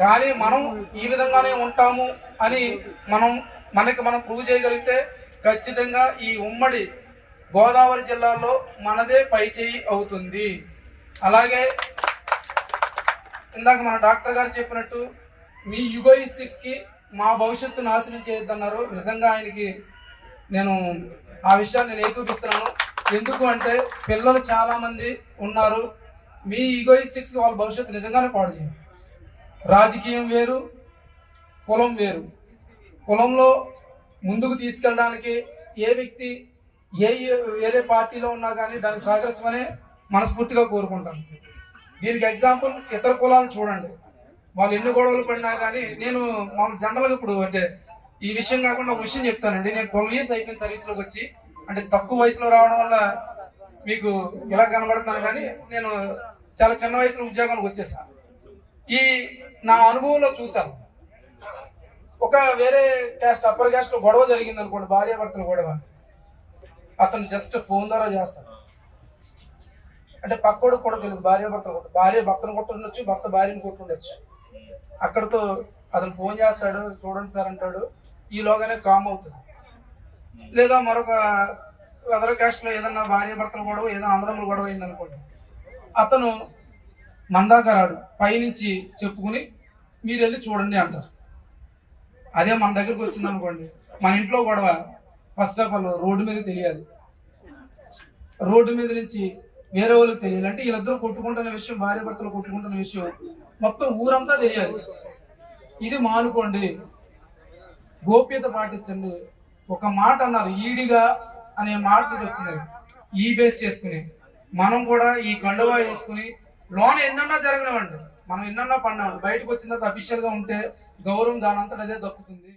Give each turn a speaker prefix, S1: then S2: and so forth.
S1: కానీ మనం ఈ విధంగానే ఉంటాము అని మనం మనకి మనం ప్రూవ్ చేయగలిగితే ఖచ్చితంగా ఈ ఉమ్మడి గోదావరి జిల్లాలో మనదే పై చేయి అవుతుంది. అలాగే ఇందాక మన డాక్టర్ గారు చెప్పినట్టు మీ యుగోయిస్టిక్స్కి మా భవిష్యత్తు నాశనం చేయొద్దన్నారు. నిజంగా ఆయనకి నేను ఆ విషయాన్ని నేను ఏకూపిస్తున్నాను. ఎందుకు అంటే పిల్లలు చాలామంది ఉన్నారు. మీ ఈగోయిస్టిక్స్ వాళ్ళ భవిష్యత్తు నిజంగానే పాడు చేయండి. రాజకీయం వేరు కులం వేరు. కులంలో ముందుకు తీసుకెళ్ళడానికి ఏ వ్యక్తి ఏ వేరే పార్టీలో ఉన్నా కానీ దాన్ని సహకరించమని మనస్ఫూర్తిగా కోరుకుంటాను. దీనికి ఎగ్జాంపుల్ ఇతర కులాలను చూడండి. వాళ్ళు ఎన్ని గొడవలు పడినా కానీ నేను మామూలు జనరల్గా ఇప్పుడు అంటే ఈ విషయం కాకుండా ఒక విషయం చెప్తానండి. నేను ట్వెల్వ్ ఇయర్స్ అయిపోయిన సర్వీస్లోకి వచ్చి అంటే తక్కువ వయసులో రావడం వల్ల మీకు ఇలా కనబడుతున్నాను కానీ నేను చాలా చిన్న వయసులో ఉద్యోగానికి వచ్చేసాను ఈ నా అనుభవంలో చూశాను ఒక వేరే క్యాస్ట్ అప్పర్ క్యాస్ట్లో గొడవ జరిగింది అనుకోండి భార్యాభర్తల గొడవ. అతను జస్ట్ ఫోన్ ద్వారా చేస్తాడు. అంటే పక్కోడు కూడా తెలియదు భార్యాభర్తలు కొట్టు భార్య భర్తను కొట్టుండొచ్చు భర్త భార్యను కొట్టుండొచ్చు అక్కడతో అతను ఫోన్ చేస్తాడు చూడండి సార్ అంటాడు ఈలోగానే కామ్ అవుతుంది. లేదా మరొక అదర్ క్యాస్ట్లో ఏదన్నా భార్య భర్తలు గొడవ ఏదైనా అన్నదమ్ములు గొడవ అయింది అనుకోండి అతను మందాకరాడు పైనుంచి చెప్పుకుని మీరు వెళ్ళి చూడండి అంటారు. అదే మన దగ్గరికి వచ్చింది అనుకోండి మన ఇంట్లో గొడవ ఫస్ట్ ఆఫ్ ఆల్ రోడ్డు మీద తెలియాలి. రోడ్డు మీద నుంచి వేరే వాళ్ళకి తెలియాలి. అంటే వీళ్ళిద్దరూ కొట్టుకుంటున్న విషయం భార్య భర్తలు కొట్టుకుంటున్న విషయం మొత్తం ఊరంతా తెలియాలి. ఇది మానుకోండి గోప్యత పాటించండి. ఒక మాట అన్నారు ఈడిగా అనే మాట వచ్చింది. ఈ బేస్ చేసుకుని మనం కూడా ఈ కండువా వేసుకుని లోన ఎన్నన్నా జరగనివ్వండి మనం ఎన్నన్నా పడినామండి బయటకు వచ్చిన తర్వాత అఫీషియల్గా ఉంటే గౌరవం దానంతట అదే దక్కుతుంది.